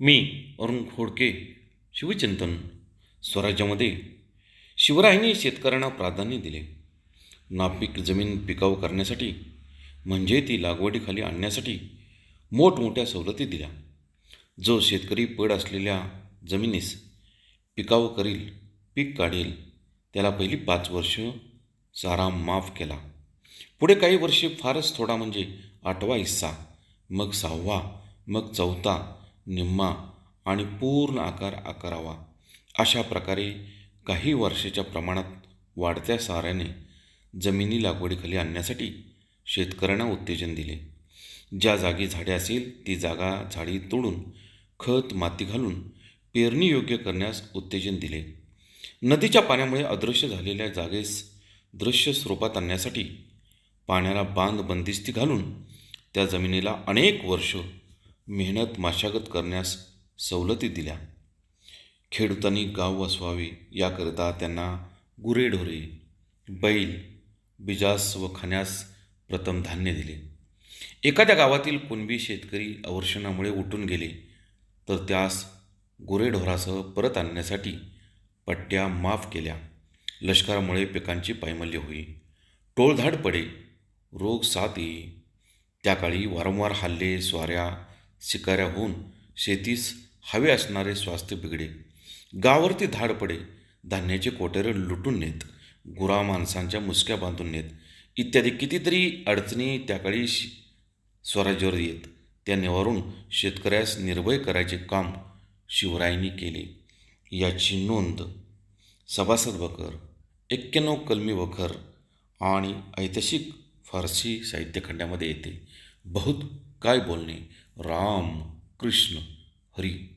मी अरुण खोडके शिवचिंतन स्वराज्यामध्ये शिवरायांनी शेतकऱ्यांना प्राधान्य दिले. नापीक जमीन पिकाऊ करण्यासाठी म्हणजे ती लागवडीखाली आणण्यासाठी मोठमोठ्या सवलती दिल्या. जो शेतकरी पड असलेल्या जमिनीस पिकाऊ करील पीक काढेल त्याला पहिली पाच वर्ष सारा माफ केला. पुढे काही वर्षे फारच थोडा म्हणजे आठवा हिस्सा मग सहावा मग चौथा निम्मा आणि पूर्ण आकार आकारावा अशा प्रकारे काही वर्षाच्या प्रमाणात वाढत्या साऱ्याने जमिनी लागवडीखाली आणण्यासाठी शेतकऱ्यांना उत्तेजन दिले. ज्या जागी झाडे असेल ती जागा झाडी तोडून खत माती घालून पेरणी योग्य करण्यास उत्तेजन दिले. नदीच्या पाण्यामुळे अदृश्य झालेल्या जागेस दृश्य स्वरूपात आणण्यासाठी पाण्याला बांध बंदिस्ती घालून त्या जमिनीला अनेक वर्ष मेहनत मशागत करण्यास सवलती दिल्या. खेडूतांनी गाव वसवावे याकरिता त्यांना गुरेढोरे बैल बिजास व खाण्यास प्रथम धान्य दिले. एखाद्या गावातील कुणबी शेतकरी अवर्षणामुळे उठून गेले तर त्यास गुरेढोरासह परत आणण्यासाठी पट्ट्या माफ केल्या. लष्करामुळे पिकांची पायमल्य होई. टोळधाड पडे. रोग साथ येई. त्या काळी वारंवार हल्ले स्वाऱ्या शिकाऱ्या होऊन शेतीस हवे असणारे स्वास्थ्य बिघडे गावावरती धाड पडे धान्याचे कोटेरे लुटून नेत. गुरा माणसांच्या मुसक्या बांधून नेत. इत्यादी कितीतरी अडचणी त्या काळी स्वराज्यावर येत. त्या निवारून शेतकऱ्यास निर्भय करायचे काम शिवरायांनी केले. याची नोंद सभासद बकर एक्क्याण्णव कलमी वखर आणि ऐतिहासिक फारसी साहित्यखंडामध्ये येते. बहुत काय बोलणे ਰਾਮ ਕ੍ਰਿਸ਼ਨ ਹਰੀ।